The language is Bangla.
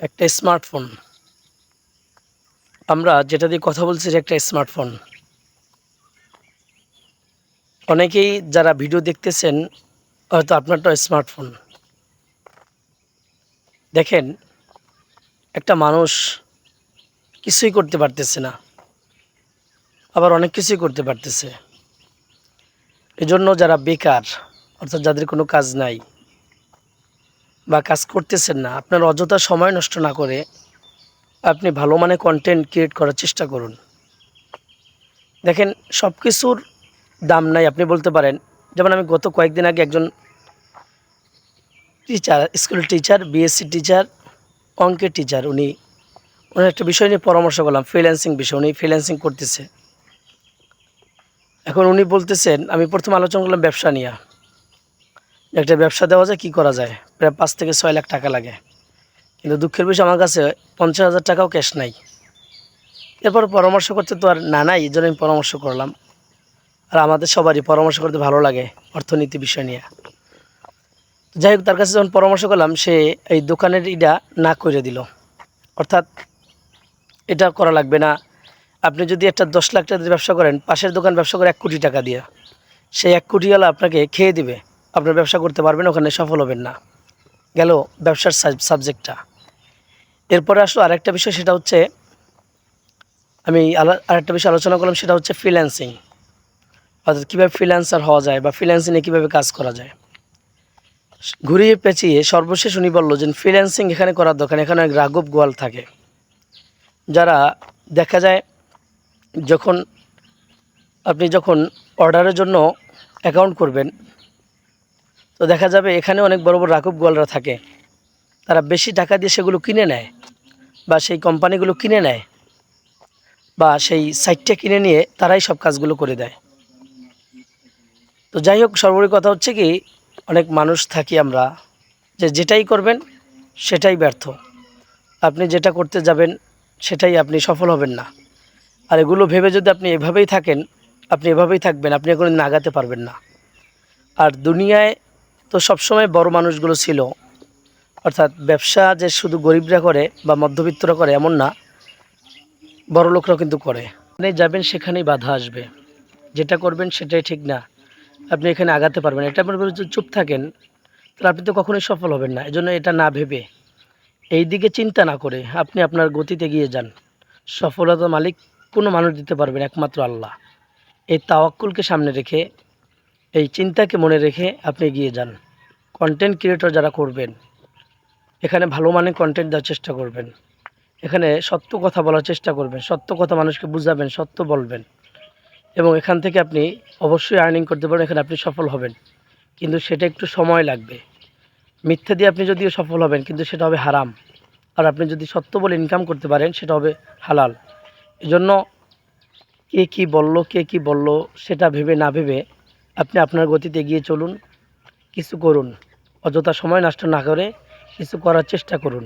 একটা স্মার্টফোন। আমরা যেটা দিয়ে কথা বলছি একটা স্মার্টফোন। অনেকেই যারা ভিডিও দেখতেছেন, হয়তো আপনারটা স্মার্টফোন। দেখেন, একটা মানুষ কিছুই করতে পারতেছে না। আবার অনেক কিছুই করতে পারতেছে। এজন্য যারা বেকার, অর্থাৎ যাদের কোনো কাজ নাই বা কাজ করতেছেন না, আপনার অযথা সময় নষ্ট না করে আপনি ভালো মানে কন্টেন্ট ক্রিয়েট করার চেষ্টা করুন। দেখেন সব কিছুর দাম নাই, আপনি বলতে পারেন। যেমন আমি গত কয়েকদিন আগে একজন teacher school teacher BSc teacher অঙ্কের টিচার উনি, ওনার একটা বিষয় নিয়ে পরামর্শ করলাম ফ্রিল্যান্সিং বিষয়, উনি ফ্রিল্যান্সিং করতেছে। এখন উনি বলতেছেন, আমি প্রথম আলোচনা করলাম ব্যবসা নিয়ে। একটা ব্যবসা দেওয়া যায়, কী করা যায়? প্রায় পাঁচ থেকে ছয় লাখ টাকা লাগে। কিন্তু দুঃখের বিষয় আমার কাছে পঞ্চাশ হাজার টাকাও ক্যাশ নাই। এরপর পরামর্শ করতে তো আর না নাই, এই জন্য আমি পরামর্শ করলাম। আর আমাদের সবারই পরামর্শ করতে ভালো লাগে অর্থনীতি বিষয় নিয়ে। যাই হোক, তার কাছে যখন পরামর্শ করলাম, সে এই দোকানের ইটা না করে দিল। অর্থাৎ এটা করা লাগবে না। আপনি যদি একটা দশ লাখ টাকা দিয়ে ব্যবসা করেন, পাশের দোকান ব্যবসা করে এক কোটি টাকা দিয়ে, সেই এক কোটিওয়ালা আপনাকে খেয়ে দিবে। আপনার ব্যবসা করতে পারবেন, ওখানে সফল হবেন না। গেল ব্যবসার সাবজেক্টটা এরপরে আসলো আরেকটা বিষয়, সেটা হচ্ছে, আমি আরেকটা বিষয় আলোচনা করলাম, সেটা হচ্ছে ফ্রিল্যান্সিং অর্থাৎ কীভাবে ফ্রিল্যান্সার হওয়া যায় বা ফ্রিল্যান্সিংয়ে কীভাবে কাজ করা যায়। ঘুরিয়ে পেঁচিয়ে সর্বশেষ উনি বলল যে ফ্রিল্যান্সিং এখানে করার দরকার এখানে এক রাঘব গোয়াল থাকে। যারা দেখা যায়, যখন আপনি যখন অর্ডারের জন্য অ্যাকাউন্ট করবেন তো দেখা যাবে এখানে অনেক বড় বড় রাঘব গোয়ালরা থাকে। তারা বেশি টাকা দিয়ে সেগুলো কিনে নেয় বা সেই কোম্পানিগুলো কিনে নেয় বা সেই সাইটটা কিনে নিয়ে তারাই সব কাজগুলো করে দেয়। তো যাই হোক, সর্বোপরি কথা হচ্ছে কি, অনেক মানুষ থাকি আমরা যে যেটাই করবেন সেটাই ব্যর্থ। আপনি যেটা করতে যাবেন সেটাই আপনি সফল হবেন না। আর এগুলো ভেবে যদি আপনি এভাবেই থাকেন, আপনি এভাবেই থাকবেন, আপনি দিন আগাতে পারবেন না। আর দুনিয়ায় তো সবসময় বড় মানুষগুলো ছিল। অর্থাৎ ব্যবসা যে শুধু গরিবরা করে বা মধ্যবিত্তরা করে এমন না, বড় লোকরাও কিন্তু করে। যেখানে যাবেন সেখানেই বাধা আসবে। যেটা করবেন সেটাই ঠিক না। আপনি এখানে আগাতে পারবেন এটা আপনার চুপ থাকেন, তাহলে আপনি তো কখনোই সফল হবেন না। এজন্য এটা না ভেবে। এই দিকে চিন্তা না করে আপনি আপনার গতিতে গিয়ে যান। সফলতা মালিক কোনো মানুষ দিতে পারবেন একমাত্র আল্লাহ। এই তাওয়াক্কুলকে সামনে রেখে এই চিন্তাকে মনে রেখে আপনি এগিয়ে যান। কন্টেন্ট ক্রিয়েটর যারা করবেন, এখানে ভালো মানের কন্টেন্ট দেওয়ার চেষ্টা করবেন। এখানে সত্য কথা বলার চেষ্টা করবেন, সত্য কথা মানুষকে বুঝাবেন, সত্য বলবেন। এবং এখান থেকে আপনি অবশ্যই আর্নিং করতে পারেন এখানে আপনি সফল হবেন। কিন্তু সেটা একটু সময় লাগবে। মিথ্যা দিয়ে আপনি যদিও সফল হবেন, কিন্তু সেটা হবে হারাম। আর আপনি যদি সত্য বলে ইনকাম করতে পারেন, সেটা হবে হালাল। এজন্য কে কি বলল, কে কি বলল, সেটা ভেবে না ভেবে আপনি আপনার গতিতে এগিয়ে চলুন, কিছু করুন। অযথা সময় নষ্ট না করে কিছু করার চেষ্টা করুন।